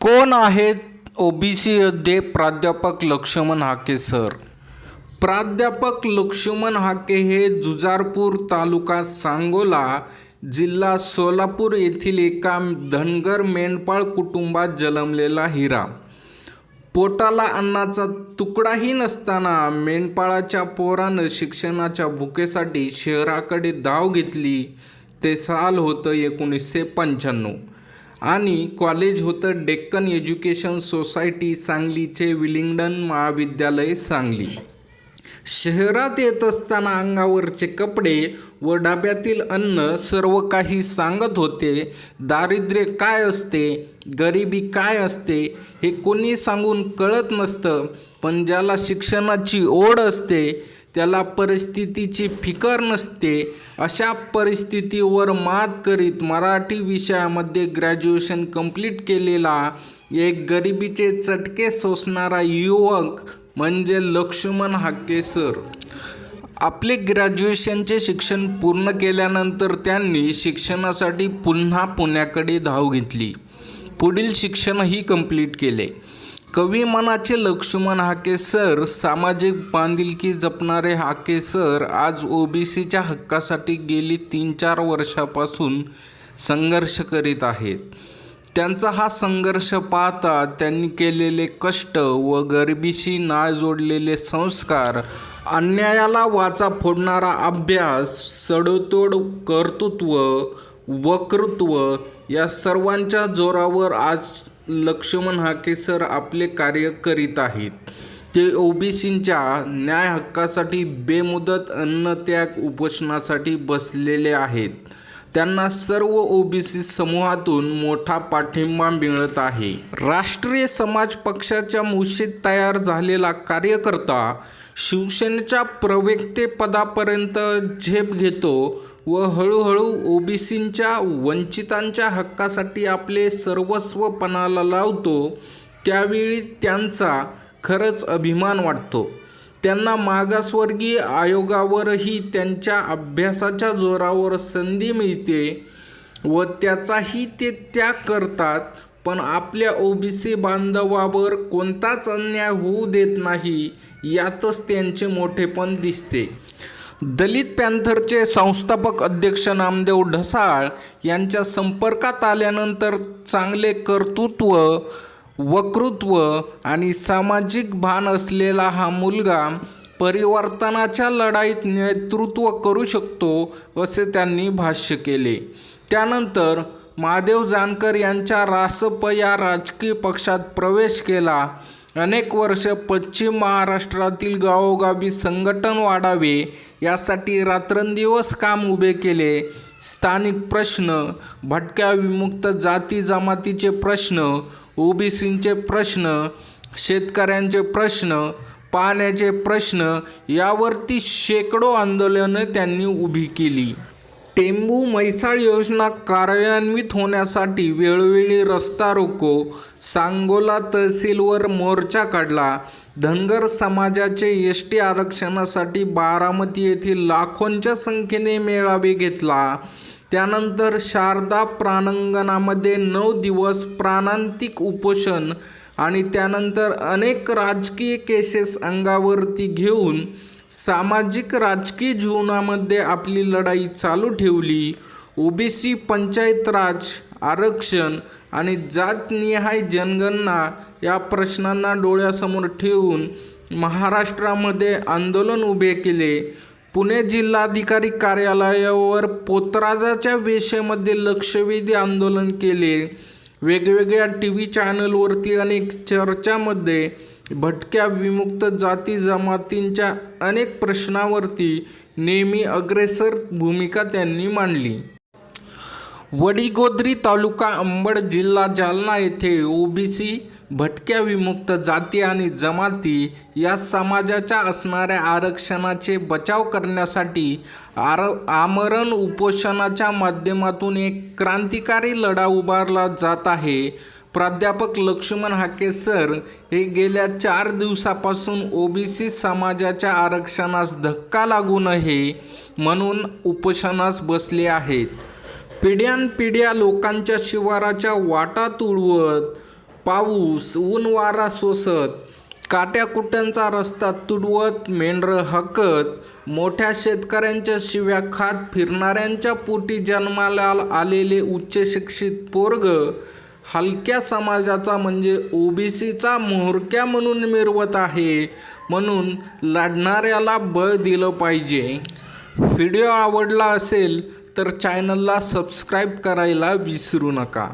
कोण आहेत ओबीसी योद्धे प्राध्यापक लक्ष्मण हाके सर? प्राध्यापक लक्ष्मण हाके हे जुजारपूर तालुका सांगोला जिल्हा सोलापूर येथील एका धनगर मेंढपाळ कुटुंबात जन्मलेला हिरा. पोटाला अन्नाचा तुकडाही नसताना मेंढपाळाच्या पोरानं शिक्षणाच्या भुकेसाठी शहराकडे धाव घेतली. ते साल होतं एकोणीसशे पंच्याण्णव. आणि कॉलेज होतं डेक्कन एज्युकेशन सोसायटी सांगलीचे विलिंग्डन महाविद्यालय सांगली. शहरात येत असताना अंगावरचे कपडे व डब्यातील अन्न सर्व काही सांगत होते दारिद्र्य काय असते गरिबी काय असते हे कोणी सांगून कळत नसतं पण ज्याला शिक्षणाची ओढ असते त्याला परिस्थितीची फिकर नसते. अशा परिस्थितीवर मात करीत मराठी विषयामध्ये ग्रॅज्युएशन कंप्लीट केलेला एक गरिबीचे चटके सोसणारा युवक म्हणजे लक्ष्मण हाके सर. आपले ग्रॅज्युएशनचे शिक्षण पूर्ण केल्यानंतर त्यांनी शिक्षणासाठी पुन्हा पुण्याकडे धाव घेतली. पुढील शिक्षणही कंप्लीट केले. कवी मनाचे लक्ष्मण हाके सर सामाजिक बांधिलकी जपणारे हाके सर आज ओबीसीच्या हक्कासाठी गेली तीन चार वर्षापासून संघर्ष करीत आहेत. त्यांचा हा संघर्ष पाहता त्यांनी केलेले कष्ट व गरिबीशी नाळ जोडलेले संस्कार अन्यायाला वाचा फोडणारा अभ्यास सडोतोड कर्तृत्व वक्तृत्व या सर्वांच्या जोरावर आज लक्ष्मण हाके सर आपले कार्य करीत आहेत. ते ओबीसींच्या न्याय हक्कासाठी बेमुदत अन्नत्याग उपोषणासाठी बसलेले आहेत. त्यांना सर्व ओबीसी समूहातून मोठा पाठिंबा मिळत आहे. राष्ट्रीय समाज पक्षाच्या मुशीत तयार झालेला कार्यकर्ता शिवसेनेच्या प्रवक्तेपदापर्यंत झेप घेतो व हळूहळू ओबीसींच्या वंचितांच्या हक्कासाठी आपले सर्वस्व पणाला लावतो त्यावेळी त्यांचा खरंच अभिमान वाटतो. त्यांना मागासवर्गीय आयोगावरही त्यांच्या अभ्यासाच्या जोरावर संधी मिळते व त्याचाही ते त्याग करतात पण आपल्या ओबीसी बांधवावर कोणताच अन्याय होऊ देत नाही यातच त्यांचे मोठेपण दिसते. दलित पॅन्थरचे संस्थापक अध्यक्ष नामदेव ढसाळ यांच्या संपर्कात आल्यानंतर चांगले कर्तृत्व वक्तृत्व आणि सामाजिक भान असलेला हा मुलगा परिवर्तनाच्या लढाईत नेतृत्व करू शकतो असे त्यांनी भाष्य केले. त्यानंतर महादेव जानकर यांच्या रासप या राजकीय पक्षात प्रवेश केला. अनेक वर्ष पश्चिम महाराष्ट्रातील गावोगावी संघटन वाढावे यासाठी रात्रंदिवस काम उभे केले. स्थानिक प्रश्न भटक्या विमुक्त जाती जमातीचे प्रश्न ओबीसींचे प्रश्न शेतकऱ्यांचे प्रश्न पाण्याचे प्रश्न यावरती शेकडो आंदोलनं त्यांनी उभी केली. टेंबू म्हैसाळ योजना कार्यान्वित होण्यासाठी वेळोवेळी रस्ता रोको सांगोला तहसीलवर मोर्चा काढला. धनगर समाजाचे एस टी आरक्षणासाठी बारामती येथील लाखोंच्या संख्येने मेळावे घेतला. त्यानंतर शारदा प्राणांगणामध्ये नऊ दिवस प्राणांतिक उपोषण आणि त्यानंतर अनेक राजकीय केसेस अंगावरती घेऊन सामाजिक राजकीय जीवनामध्ये आपली लढाई चालू ठेवली. ओबीसी पंचायत राज आरक्षण आणि जातनिहाय जनगणना या प्रश्नांना डोळ्यासमोर ठेवून महाराष्ट्रामध्ये आंदोलन उभे केले. पुणे जिल्हाधिकारी कार्यालयावर पोतराजाच्या वेशेमध्ये लक्षवेधी आंदोलन केले. वेगवेगळ्या टी व्ही चॅनलवरती अनेक चर्चामध्ये भटक्या विमुक्त जाती जमातींच्या अनेक प्रश्नावरती नेहमी अग्रेसर भूमिका त्यांनी मांडली. वडीगोद्री तालुका अंबड जिल्हा जालना येथे ओबीसी भटक्या विमुक्त जाती आणि जमाती या समाजाच्या असणाऱ्या आरक्षणाचे बचाव करण्यासाठी आर आमरण उपोषणाच्या माध्यमातून एक क्रांतिकारी लढा उभारला जात आहे. प्राध्यापक लक्ष्मण हाके सर हे गेल्या चार दिवसापासून ओबीसी समाजाच्या आरक्षणास धक्का लागू नये म्हणून उपोषणास बसले आहेत. पिढ्यानपिढ्या लोकांच्या शिवाराच्या वाटा तुडवत पाऊस ऊन वारा सोसत काट्याकुट्यांचा रस्ता तुडवत मेंढरं हकत मोठ्या शेतकऱ्यांच्या शिव्या खात फिरणाऱ्यांच्या पोटी जन्माला आलेले उच्च शिक्षित पोरग हलक्या समाजाचा म्हणजे ओबीसीचा म्होरक्या म्हणून मिरवत आहे म्हणून लढणाऱ्याला बळ दिलं पाहिजे. व्हिडिओ आवडला असेल तर चॅनलला सबस्क्राईब करायला विसरू नका.